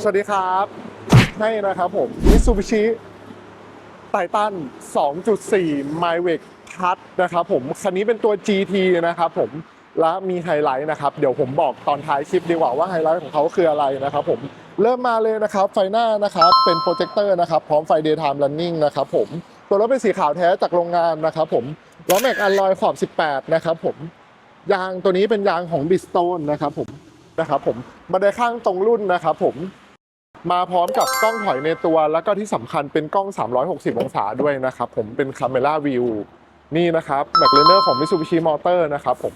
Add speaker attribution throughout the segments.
Speaker 1: สวัสดีครับให้นะครับผมมิซูบิชิไททัน2.4 m y w e c พัดนะครับผม คันนี้เป็นตัว GT นะครับผม และมีไฮไลท์นะครับ เดี๋ยวผมบอกตอนท้ายคลิปดีกว่าว่าไฮไลท์ของเขาคืออะไรนะครับผม เริ่มมาเลยนะครับ ไฟหน้านะครับ เป็นโปรเจคเตอร์นะครับ พร้อมไฟ daytime running นะครับผม ตัวรถเป็นสีขาวแท้จากโรงงานนะครับผม ล้อแม็กอัลลอยขอบ 18 นะครับผม ยางตัวนี้เป็นยางของบิสโตนนะครับผม นะครับผมมาได้ข้างตรงรุ่นนะครับผมมาพร้อมกับกล้องถอยในตัว แล้วก็ที่สำคัญเป็นกล้อง 360 องศาด้วยนะครับผมเป็น Camera View นี่นะครับแบ็คเลเนอร์ของ Mitsubishi Motor นะครับผม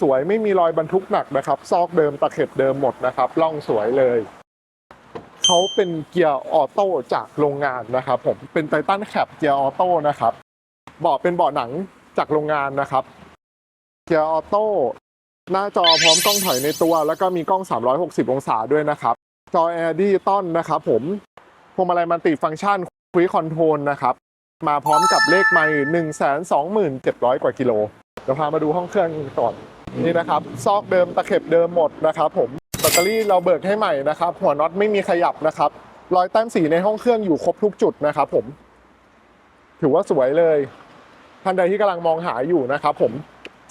Speaker 1: สวยๆ ไม่มีรอยบรรทุกหนักนะครับ ซอกเดิมตะเข็บเดิมหมดนะครับล่องสวยเลย เขาเป็นเกียร์ออโต้จากโรงงานนะครับผมเป็นไททันแคปเกียร์ออโต้นะครับเบาะเป็นเบาะหนังจากโรงงานนะครับเกียร์ออโต้ หน้าจอพร้อมกล้องถอยในตัว แล้วก็มีกล้อง 360 องศาด้วยนะครับ จอแอร์ดิจิตอลนะครับผมพวงมาลัยมันติฟังก์ชันคุยคอนโทรลนะครับ มาพร้อมกับเลขไมล์1 2 7 0 0กว่ากิโลเดี๋ยวพามาดูห้องเครื่องก่อนนี่นะครับ ซอกเดิมตะเข็บเดิมหมดนะครับผมแบตเตอรี่เราเบิกให้ใหม่นะครับ หัวน็อตไม่มีขยับนะครับ รอยแต้มสีในห้องเครื่องอยู่ครบทุกจุดนะครับผม ถือว่าสวยเลยท่านใดที่กำลังมองหาอยู่นะครับผม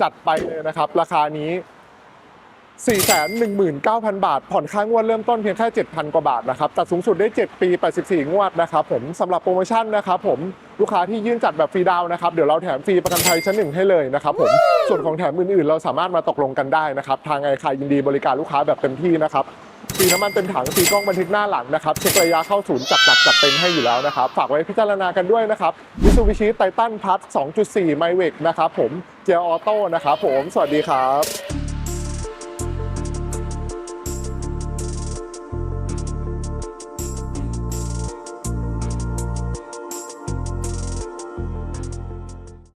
Speaker 1: จัดไปเลยนะครับ ราคานี้ 419,000 บาท ผ่อนค่างวดเริ่มต้นเพียงแค่ 7,000 กว่าบาทนะครับตัดสูงสุดได้ 7 ปี 84 งวดนะครับผมสำหรับโปรโมชั่นนะครับผมลูกค้าที่ยื่นจัดแบบฟรีดาวนะครับ เดี๋ยวเราแถมฟรีประกันภัยชั้นหนึ่งให้เลยนะครับผมส่วนของแถมอื่นๆ เราสามารถมาตกลงกันได้นะครับ ทางไอคายินดีบริการลูกค้าแบบเต็มที่นะครับ สีน้ำมันเต็มถังสีกล้องบันทึกหน้าหลังนะครับเช็คระยะเข้าศูนย์จัดหนักจัดเต็มให้อยู่แล้วนะครับฝากไว้พิจารณากันด้วยนะครับมิซูบิชิไททันพัท2.4 ไมเวกนะครับผมเกียร์ออโต้นะครับผมสวัสดีครับ